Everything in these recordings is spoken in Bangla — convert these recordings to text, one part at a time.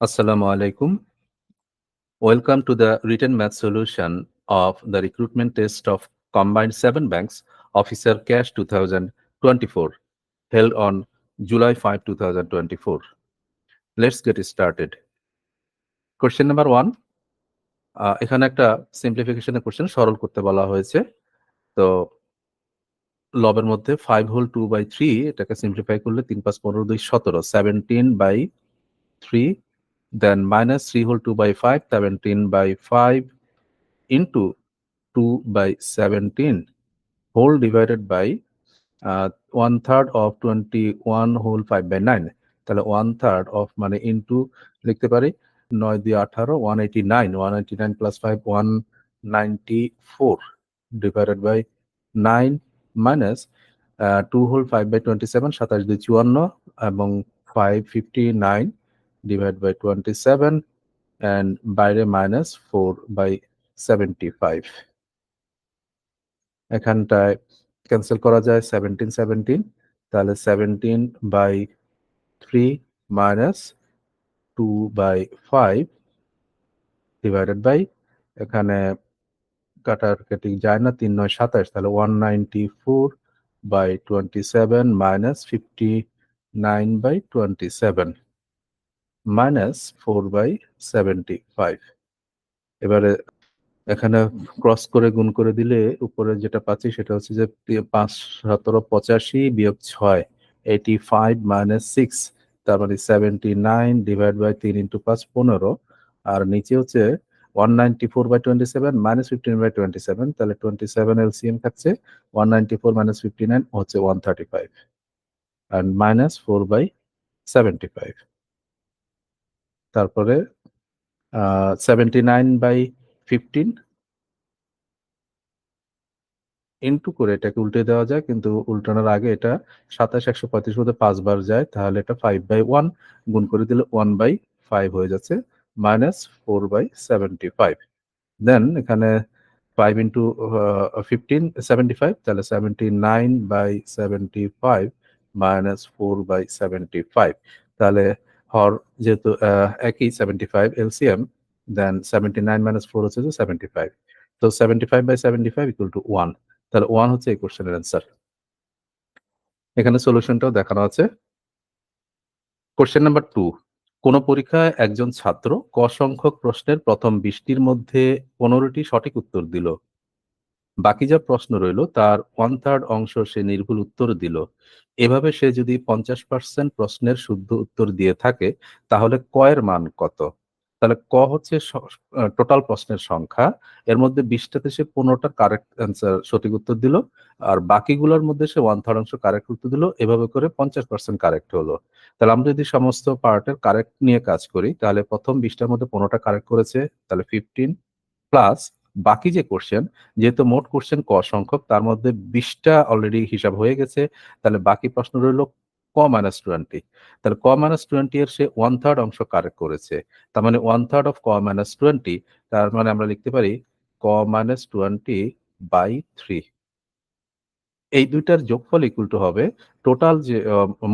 Assalamu alaikum. Welcome to the written math solution of the recruitment test of combined seven banks officer cash 2024 held on July 5, 2024. Let's get started. Question number one. আহ, এখানে একটা সিম্পলিফিকেশনের কোশ্চেন সরল করতে বলা হয়েছে তো লবের মধ্যে five whole two by three এটাকে সিম্পলিফাই করলে তিন পাঁচ পনেরো দুই সতেরো seventeen by three then minus 3 whole 2 by 5, 17 by 5 into 2 by 17 whole divided by uh, one third of 21 whole 5 by 9 তাহলে one third of মানে into লিখতে পারি নয় দিয়ে আঠারো one eighty nine one eighty nine plus five one ninety four divided by nine minus two whole five by twenty seven সাতাশ দুই চুয়ান্ন এবং five fifty nine divide by twenty seven and বাইরে minus four by seventy five এখানটায় ক্যান্সেল করা যায় সেভেন্টিন সেভেন্টিন তাহলে seventeen by three minus two by five divided by এখানে কাটার কেটে যায় না, তিন নয় সাতাশ। তাহলে one ninety four by twenty seven minus fifty nine by twenty seven minus four by seventy five এবারে এখানে ক্রস করে গুণ করে দিলে উপরে যেটা পাচ্ছি সেটা হচ্ছে যে পাঁচ সতেরো পঁচাশি বিয়োগ ছয় এইটি ফাইভ মাইনাস সিক্স তার মানে সেভেন্টি নাইন ডিভাইড বাই তিন ইন্টু পাঁচ পনেরো। আর নিচে হচ্ছে one ninety four by twenty seven minus fifteen by twenty seven তাহলে টোয়েন্টি সেভেন এলসিএম থাকছে one ninety four minus fifty nine হচ্ছে one thirty five and minus four by seventy five তারপরে seventy nine by fifteen into করে এটাকে উল্টে দেওয়া যায়, কিন্তু উল্টানোর আগে এটা সাতাশ, একশো পঁয়ত্রিশ মধ্যে পাঁচবার যায়, তাহলে এটা ফাইভ বাই ওয়ান গুণ করে দিলে ওয়ান বাই ফাইভ হয়ে যাচ্ছে minus four by seventy five then এখানে five into fifteen seventy five তাহলে seventy nine by seventy five minus four by seventy five তাহলে হর যেহেতু একই seventy five LCM then seventy nine minus four হচ্ছে যে সেভেন্টি ফাইভ তো seventy five by seventy five equal to one তাহলে ওয়ান হচ্ছে এই কোশ্চেনের অ্যান্সার এখানে সলিউশনটাও দেখানো আছে। কোশ্চেন নাম্বার টু কোন পরীক্ষায় একজন ছাত্র ক সংখ্যক প্রশ্নের প্রথম বিশটির মধ্যে পনেরোটি সঠিক উত্তর দিল? বাকি যা প্রশ্ন রইল, তার ওয়ান থার্ড অংশ সে নির্ভুল উত্তর দিল। এভাবে সে যদি পঞ্চাশ পার্সেন্ট প্রশ্নের শুদ্ধ উত্তর দিয়ে থাকে, তাহলে কয়ের মান কত? তাহলে ক হচ্ছে টোটাল প্রশ্নের সংখ্যা। এর মধ্যে বিশটাতে সে পনেরোটা কারেক্ট অ্যান্সার সঠিক উত্তর দিল, আর বাকিগুলোর মধ্যে সে ওয়ান থার্ড অংশ কারেক্ট উত্তর দিল, এভাবে করে পঞ্চাশ পার্সেন্ট কারেক্ট হলো। তাহলে আমরা যদি সমস্ত পার্টের কারেক্ট নিয়ে কাজ করি, তাহলে প্রথম বিশটার মধ্যে পনেরোটা কারেক্ট করেছে, তাহলে ফিফটিন প্লাস বাকি যে কোশ্চেন যেহেতু মোট কোশ্চেন ক সংখ্যক, তার মধ্যে বিশটা অলরেডি হিসাব হয়ে গেছে, তাহলে বাকি প্রশ্ন রইল ক মাইনাস টোয়েন্টি তাহলে ক মাইনাস টোয়েন্টি এর সে ওয়ান থার্ড অংশ কারেক্ট করেছে, তার মানে ওয়ান থার্ড অফ ক মাইনাস টোয়েন্টি তার মানে আমরা লিখতে পারি ক মাইনাস টোয়েন্টি বাই থ্রি এই দুইটার যোগফল ইকুয়াল টু হবে টোটাল যে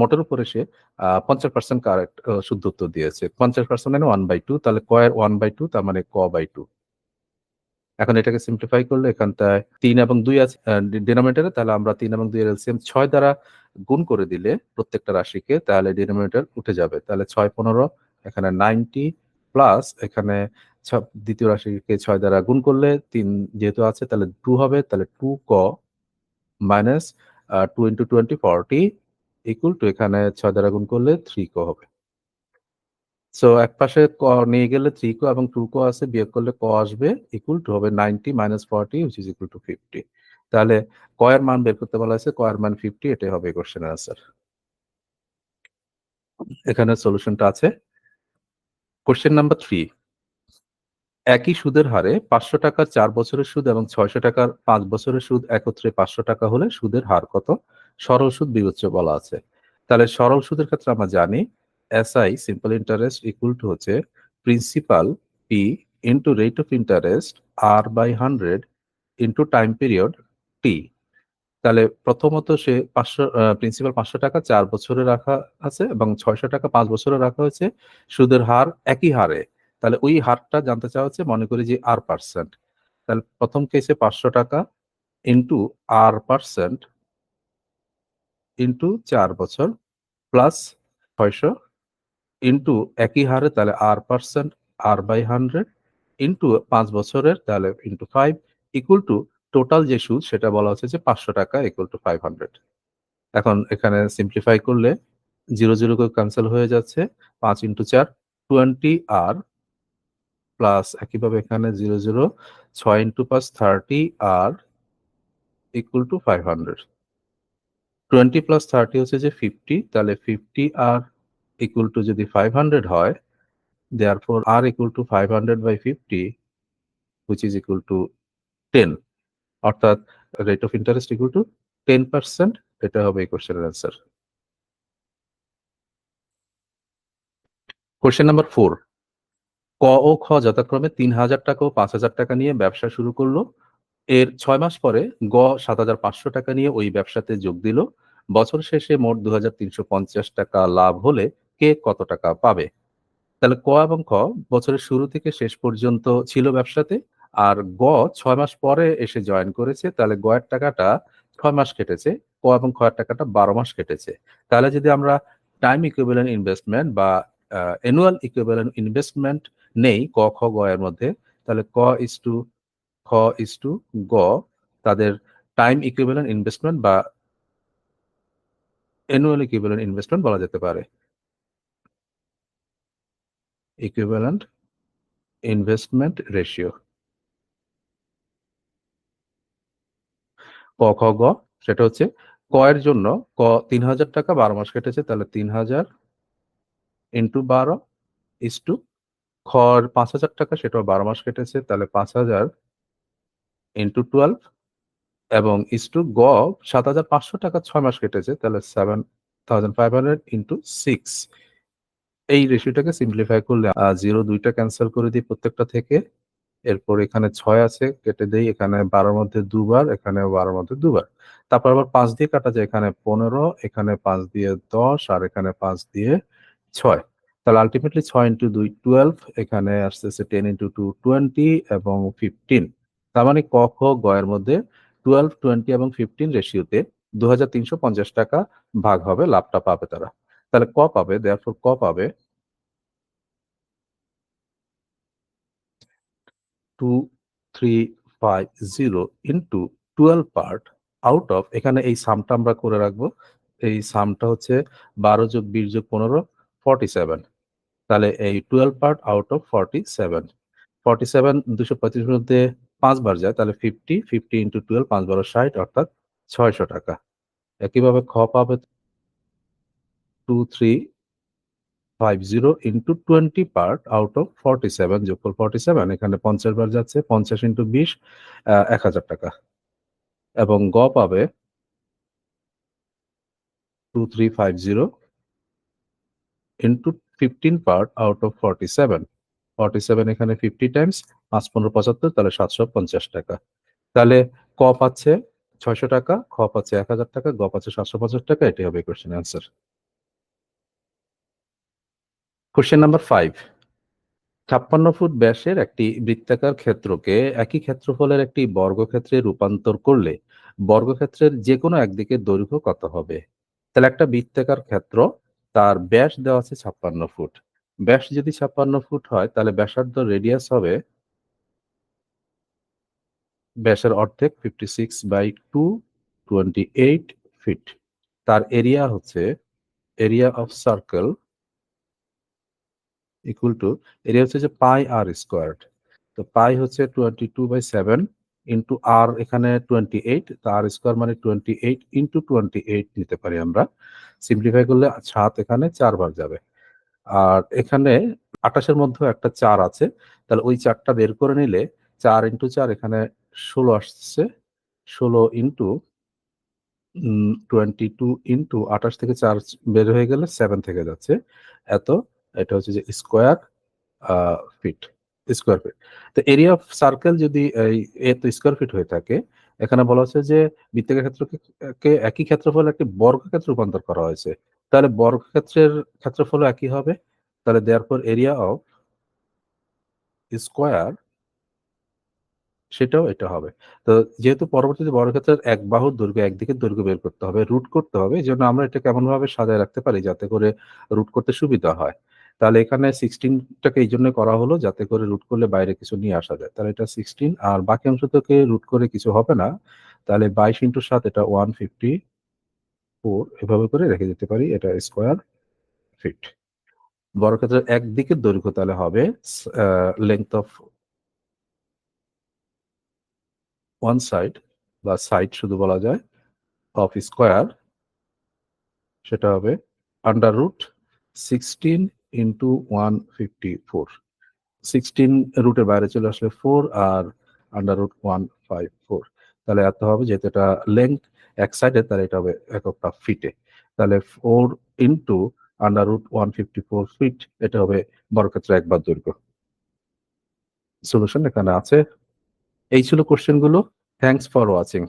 মোটের উপরে সে পঞ্চাশ পার্সেন্ট কারেক্ট শুদ্ধ উত্তর দিয়েছে। পঞ্চাশ পার্সেন্ট মানে ওয়ান বাই টু তাহলে ক এর ওয়ান বাই টু তার মানে ক বাই টু এখন এটাকে সিম্পলিফাই করলে এখানটায় তিন এবং দুই আছে ডিনোমিনেটারে তাহলে আমরা তিন এবং দুই এর এলসিএম ছয় দ্বারা গুণ করে দিলে প্রত্যেকটা রাশিকে তাহলে ডিনোমিনেটর উঠে যাবে। তাহলে ছয় পনেরো, এখানে নাইনটি প্লাস এখানে দ্বিতীয় রাশিকে ছয় দ্বারা গুণ করলে তিন যেহেতু আছে, তাহলে টু হবে, তাহলে টু ক minus two into twenty forty equal to এখানে ছয় দ্বারা গুণ করলে থ্রি ক হবে। সো এক পাশে ক নিয়ে গেলে থ্রি কো এবং টু কো আছে, বিয়োগ করলে ক আসবে ইকুয়াল টু হবে ninety minus forty which is equal to fifty তাহলে কয়ের মান বের করতে বলা হয়েছে কয়ের মান ফিফটি এটাই হবে কোশ্চেনের আনসার এখানে সলিউশনটা আছে। কোশ্চেন নাম্বার থ্রি একই সুদের হারে পাঁচশো টাকার চার বছরের সুদ এবং ছয়শো টাকার পাঁচ বছরের সুদ একত্রে পাঁচশো টাকা হলে সুদের হার কত? সরল সুদ বিবেচ্য বলা আছে। তাহলে সরল সুদের ক্ষেত্রে আমরা জানি SI simple interest equal to হচ্ছে principal P into rate of interest R by hundred into time period T তাহলে প্রথমত সে পাঁচশো প্রিন্সিপাল পাঁচশো টাকা চার বছরে রাখা আছে এবং ছয়শো টাকা পাঁচ বছরে রাখা হয়েছে। সুদের হার একই হারে। তাহলে ওই হারটা জানতে চাওয়া হচ্ছে, মনে করি যে আর পার্সেন্ট তাহলে প্রথম কেসে পাঁচশো টাকা ইন্টু আর পার্সেন্ট ইন্টু চার বছর প্লাস ছয়শো ইন্টু একই হারে তাহলে আর percent R by hundred into পাঁচ বছরের তাহলে into five equal to total যে সুদ, সেটা বলা হচ্ছে যে পাঁচশো টাকা ইকুয়াল টু ফাইভ হান্ড্রেড এখন এখানে সিম্পলিফাই করলে জিরো জিরো করে ক্যান্সেল হয়ে যাচ্ছে, পাঁচ ইন্টু চার টোয়েন্টি আর প্লাস একইভাবে এখানে জিরো জিরো ছয় ইন্টু পাঁচ thirty R equal to five hundred twenty plus thirty হচ্ছে যে ফিফটি তাহলে ফিফটি আর ইকুয়াল টু যদি ফাইভ হান্ড্রেড হয় therefore R equal to five hundred by fifty which is equal to ten অর্থাৎ rate of interest equal to ten percent এটা হবে এই কোশ্চেনের অ্যান্সার কোশ্চেন নাম্বার ফোর ক ও খ যথাক্রমে তিন হাজার টাকা ও পাঁচ হাজার টাকা নিয়ে ব্যবসা শুরু করল। এর ছয় মাস পরে গ সাত হাজার পাঁচশো টাকা নিয়ে ওই ব্যবসাতে যোগ দিল। বছর শেষে মোট দু হাজার তিনশো পঞ্চাশ টাকা লাভ হলে কে কত টাকা পাবে? তাহলে ক এবং খ বছরের শুরু থেকে শেষ পর্যন্ত ছিল ব্যবসাতে, আর গ ছয় মাস পরে এসে জয়েন করেছে, তাহলে গ এর টাকাটা ছয় মাস কেটেছে, ক এবং খ এর টাকাটা বারো মাস কেটেছে। তাহলে যদি আমরা টাইম ইকুইভ্যালেন্ট ইনভেস্টমেন্ট বা অ্যানুয়াল ইকুইভ্যালেন্ট ইনভেস্টমেন্ট নেই, ক, খ, গ এর মধ্যে, তাহলে ক ইস টু খ ইস টু গ তাদের টাইম ইকুইভ্যালেন্ট ইনভেস্টমেন্ট বা অ্যানুয়াল ইকুইভ্যালেন্ট ইনভেস্টমেন্ট বলা যেতে পারে। ইকুইভ্যালেন্ট ইনভেস্টমেন্ট রেশিও ক, খ, গ, সেটা হচ্ছে ক এর জন্য ক তিন হাজার টাকা বারো মাস কেটেছে, তাহলে তিন হাজার ইন্টু বারো ইস টু খ পাঁচ হাজার টাকা, সেটাও বারো মাস কেটেছে, তাহলে পাঁচ হাজার ইন্টু টুয়েলভ এবং ইস টু গ সাত হাজার পাঁচশো টাকা ছয় মাস কেটেছে, তাহলে seven thousand five hundred into six এই রেশিওটাকে সিম্পলিফাই করলে জিরো দুইটা ক্যান্সেল করে দিই প্রত্যেকটা থেকে। এরপর এখানে ছয় আছে, কেটে দেই, এখানে বারোর মধ্যে দুবার, এখানে বারোর মধ্যে দুবার। তারপর আবার পাঁচ দিয়ে কাটা যায়, এখানে পনেরো, এখানে পাঁচ দিয়ে দশ, আর এখানে পাঁচ দিয়ে ছয়। তাহলে আলটিমেটলি ছয় ইন্টু দুই টুয়েলভ এখানে আসতেছে টেন ইন্টু টু টোয়েন্টি এবং ফিফটিন তার মানে ক, খ, গ এর মধ্যে টুয়েলভ টোয়েন্টি এবং ফিফটিন রেশিওতে দু হাজার তিনশো পঞ্চাশ টাকা ভাগ হবে, লাভটা পাবে তারা। তাহলে ক পাবে? দেয়ারফর ক পাবে? Two three five zero into twelve part out of এখানে এই সামটা আমরা করে রাখব। এই সামটা হচ্ছে বারো যোগ বিশ যোগ পনেরো ফর্টি সেভেন তাহলে এই twelve part out of forty seven forty seven দুশো পঁয়ত্রিশ মধ্যে পাঁচবার যায়, তাহলে ফিফটি ফিফটি ইন্টু টুয়েলভ পাঁচ বারো ষাট, অর্থাৎ ছয়শো টাকা। একইভাবে খ পাবে two three five zero into twenty part out of forty seven forty seven এখানে পঞ্চাশ বার যাচ্ছে, পঞ্চাশ ইন্টু বিশ এক হাজার টাকা। এবং গ পাবে two three five zero into fifteen part out of forty seven forty seven এখানে ফিফটি টাইমস পাঁচ পনেরো পঁচাত্তর, তাহলে সাতশো পঞ্চাশ টাকা। তাহলে ক পাচ্ছে ছয়শো টাকা, খ পাচ্ছে এক হাজার টাকা, গ পাচ্ছে সাতশো পঞ্চাশ টাকা এটি হবে question answer question number five ছাপ্পান্ন ফুট ব্যাসের একটি বৃত্তাকার ক্ষেত্রকে একই ক্ষেত্রফলের একটি বর্গক্ষেত্রে রূপান্তর করলে বর্গক্ষেত্রের যে কোনো একদিকে দৈর্ঘ্য কত হবে? তাহলে একটা বৃত্তাকার ক্ষেত্র, তার ব্যাস দেওয়া আছে ছাপ্পান্ন ফুট। ব্যাস যদি ছাপ্পান্ন ফুট হয়, তাহলে ব্যাসার্ধ রেডিয়াস হবে ব্যাসের অর্ধেক fifty six by two twenty eight feet তার এরিয়া হচ্ছে area of circle equal to area হচ্ছে যে পাই আর স্কোয়ার্ড তো পাই হচ্ছে twenty two by seven into r এখানে টোয়েন্টি এইট তো আর স্কোয়ার মানে twenty eight into twenty eight নিতে পারি আমরা। সিম্পলিফাই করলে সাত এখানে চারবার যাবে। আর এখানে আঠাশের মধ্যে একটা চার আছে, তাহলে ওই চারটা বের করে নিলে চার ইন্টু চার এখানে ষোলো আসছে। ষোলো ইন্টু টোয়েন্টি টু ইন্টু আঠাশ থেকে চার বের হয়ে গেলে সেভেন থেকে যাচ্ছে। এত এটা হচ্ছে যে স্কোয়ার ফিট স্কোয়ার ফিট তো এরিয়া অফ সার্কেল যদি এই এত স্কোয়ার ফিট হয়ে থাকে, এখানে বলা হচ্ছে যে বৃত্তাকার ক্ষেত্রকে একই ক্ষেত্রফল একটি বর্গক্ষেত্রে রূপান্তর করা হয়েছে। তাহলে বর্গক্ষেত্রের ক্ষেত্রফল একই হবে। তাহলে দেয়ার পর এরিয়া অফ স্কোয়ার সেটাও এটা হবে। তো যেহেতু পরবর্তীতে বর্গক্ষেত্রের এক বাহুর দৈর্ঘ্য একদিকে দৈর্ঘ্য বের করতে হবে রুট করতে হবে, এই জন্য আমরা এটা কেমন ভাবে সাজায় রাখতে পারি যাতে করে রুট করতে সুবিধা হয়। তাহলে এখানে সিক্সটিনটাকে এই জন্য করা হলো যাতে করে রুট করলে বাইরে কিছু নিয়ে আসা যায়। তাহলে এটা সিক্সটিন আর বাকি অংশ থেকে রুট করে কিছু হবে না। তাহলে বাইশ ইন্টু সাত এটা ওয়ান ফিফটি ফোর এভাবে করে রেখে দিতে পারি, এটা স্কোয়ার ফিট বর্গক্ষেত্রের একদিকের দৈর্ঘ্য তাহলে হবে লেংথ অফ ওয়ান সাইড বা সাইড শুধু বলা যায় অফ স্কোয়ার সেটা হবে under root sixteen into one fifty four sixteen রুটের বাইরে চলে আসলে ফোর আর under root one five four তাহলে এত হবে যেহেতু এটা লেংথ এক সাইডে তাহলে এটা হবে এককটা ফিটে তাহলে four into under root one fifty four feet এটা হবে বর্গক্ষেত্র একবার দৈর্ঘ্য। সলিউশন এখানে আছে। এই ছিল কোশ্চেনগুলো। Thanks for watching